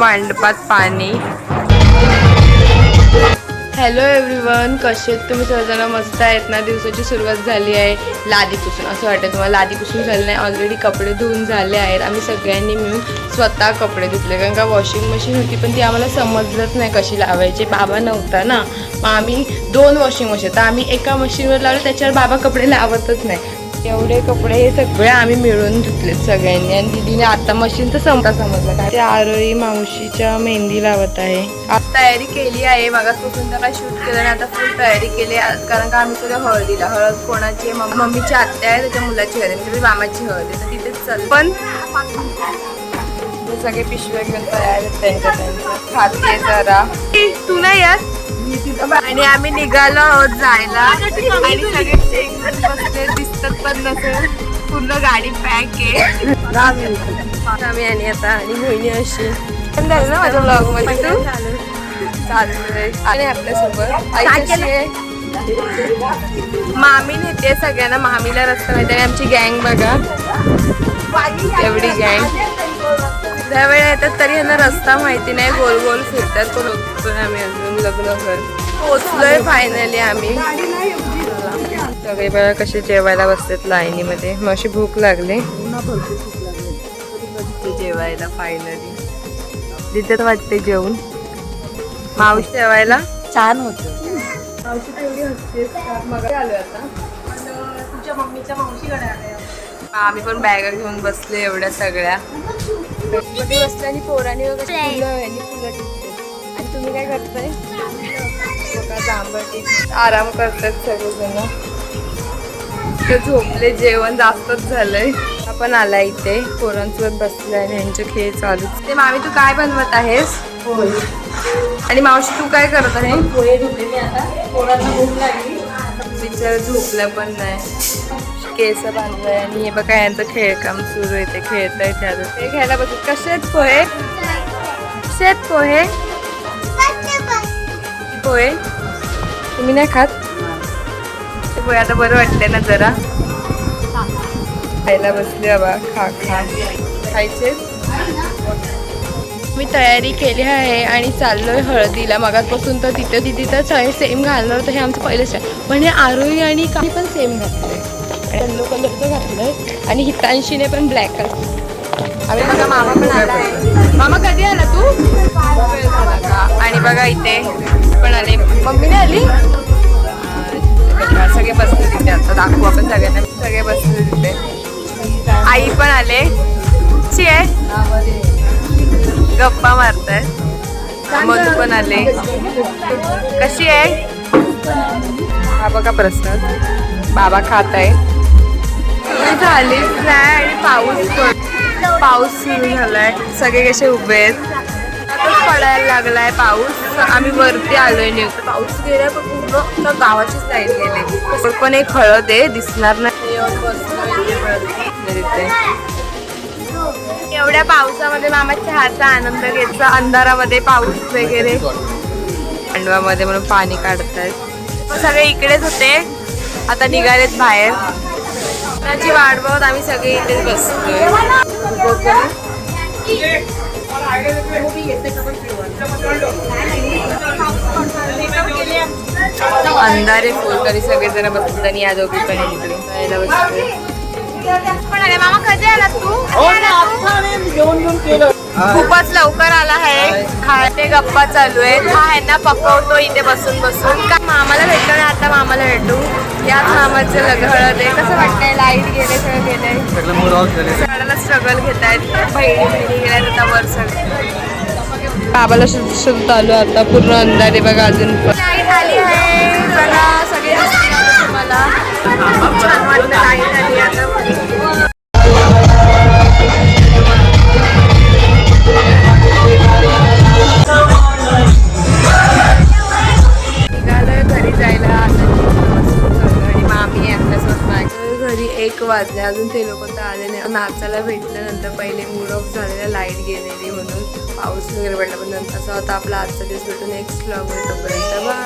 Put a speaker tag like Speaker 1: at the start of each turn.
Speaker 1: मांडपात पाणी. Hello everyone कसे आहेत तुम्ही? सर्वजण मस्त आहेत ना? दिवसाची सुरुवात झाली आहे लादीपासून. असं वाटतं तुम्हाला लादीपासून झालं नाही ऑलरेडी कपडे धुवून झाले आहेत. आम्ही सगळ्यांनी मिळून स्वतः कपडे धुतले. कारण का वॉशिंग मशीन होती पण ती आम्हाला समजलंच नाही कशी लावायची. बाबा नव्हता ना. मग आम्ही दोन वॉशिंग मशीन तर आम्ही एका मशीनवर लावलं त्याच्यावर बाबा कपडे लावतच नाही. एवढे कपडे हे सगळे आम्ही मिळून धुतले सगळ्यांनी. आणि दिदीने आता मशीनचं संपता समजलं काय ते आरोही मावशीच्या मेहंदी लावत आहे. आता तयारी केली आहे. मागासपासून त्याला शूट केलं आणि आता फुल तयारी केली आहे. कारण का आम्ही सगळं हळदीला हळद कोणाची मम्मीची आत्या आहे. त्याच्या मुलाची हळद आहे म्हणजे मामाची हळद. आहे तर तिथेच चल. पण सगळे पिशव्या घेऊन तयार आहेत त्यांच्या त्यांच्या. खाते जरा. तू नाही आणि आम्ही निघालो आहोत जायला. आणि सगळे पण नसेल. पूर्ण गाडी पॅक आहे. आम्ही आणि आता आणि बहिणी अशी. पण झालं ना माझ्या ब्लॉगमध्ये तू? चालू. आणि आपल्यासोबत आई कशी आहे? मामी नेते सगळ्यांना. मामीला रस्ता माहिती आणि आमची गँग बघा. एवढी गँग. ज्या वेळेला येतात तरी यांना रस्ता माहिती नाही. गोल गोल फिरतात पण पण आम्ही अजून लग्न कर पोचलोय फायनली आम्ही. सगळे बघा कसे जेवायला बसतात लाईनीमध्ये. मग अशी भूक लागली. जेवायला फायनली तिथे तर वाटते जेवून. मावशी जेवायला?
Speaker 2: छान होतं.
Speaker 1: मावशी तेवढी हसते मग आलोय आता.
Speaker 2: तुझ्या मम्मीच्या मावशीकडे आले
Speaker 1: आम्ही पण बॅगा घेऊन बसले एवढ्या सगळ्या. मध्ये बसले आणि पोरांनी वगैरे आणि तुम्ही काय करताय? बघा आराम करतात सगळेजण. ते झोपले जेवण जास्तच झालंय. आपण आला इथे पोरांसोबत बसले आणि यांचे खेळ चालू. ते मामी तू काय बनवत आहेस? आणि मावशी तू काय करत आहे?
Speaker 2: पोहे धुतले मी आता. पोरांना भूक लागली.
Speaker 1: बिचार झोपलं पण नाही. केस बांधलंय आणि हे बघा यांचं खेळकाम सुरू आहे. ते खेळत आहे ते घ्यायला बघत कसे आहेत पोहे? कसे आहेत पोहे? पोहे तुम्ही नाही खात? ते पोहे आता बरं वाटते ना जरा. खायला बसले बाबा खा खा. खायचे? मी तयारी केली आहे आणि चाललोय हळदीला. मगाचपासून तर तिथं तिथे तर सेम घालणार होतं हे आमचं पहिलंच आहे. पण हे आरोही आणि काही पण सेम घातलंय. आणि येल्लो कलरचं घातलंय. आणि हितांशीने पण ब्लॅक अरे बघा मामा पण आला आहे मामा कधी आला तू? आणि बघा इथे पण आले. मम्मीने आली? सगळे बसले तिथे आता. दाखवू आपण सगळ्यांना. सगळे बसले तिथे. आई पण आले. ची आहे. गप्पा मारताय. मधू पण आले. कशी आहे? हा बघा प्रसाद बाबा खात आहे आली. नाही आणि पाऊस पड पाऊस सुरू झालाय. सगळे कसे उभे आहेत? आताच पडायला लागलाय पाऊस. आम्ही वरती आलोय न्यूज पाऊस गेलाय पण पूर्ण त्या गावाचीच लाइट गेले. पण एक हळद आहे दिसणार नाही. एवढ्या पावसामध्ये मामा चहाचा आनंद घ्यायचा अंधारामध्ये पाऊस वगैरे. खंडवामध्ये म्हणून पाणी काढतायत. सगळे इकडेच होते. आता निघालेत बाहेर. त्याची वाट बघत आम्ही सगळे इथेच बसतोय अंधारे फुल तरी सगळे जण बसतात आणि या दोघी पण पण आले मामा कधी आलात तू? खूपच लवकर आला आहे. खाते गप्पा चालू आहे हा ह्यांना पकवतो इथे बसून बसून. का मामाला भेटतो ना आता मामाला भेटू. याच मामाचं लग्न हळद आहे. कसं वाटतंय? लाइट गेले सगळं गेलंय. सगळ्याला स्ट्रगल घेत आहेत बहिणी बहिणी गेल्या आता वर सगळं. बाबाला शोध शोधत आलो आता. पूर्ण अंधारे बघा अजून. पण लाइट आली आहे. बघा सगळे तुम्हाला. झाले अजून ते लोक तर आले नाही. नाचायला भेटलं नंतर पहिले मूड ऑफ झालेला लाइट गेलेली म्हणून पाऊस वगैरे पडला. पण नंतर असं होता आपला आजचा दिवस भेटून नेक्स्ट ब्लॉग तोपर्यंत बा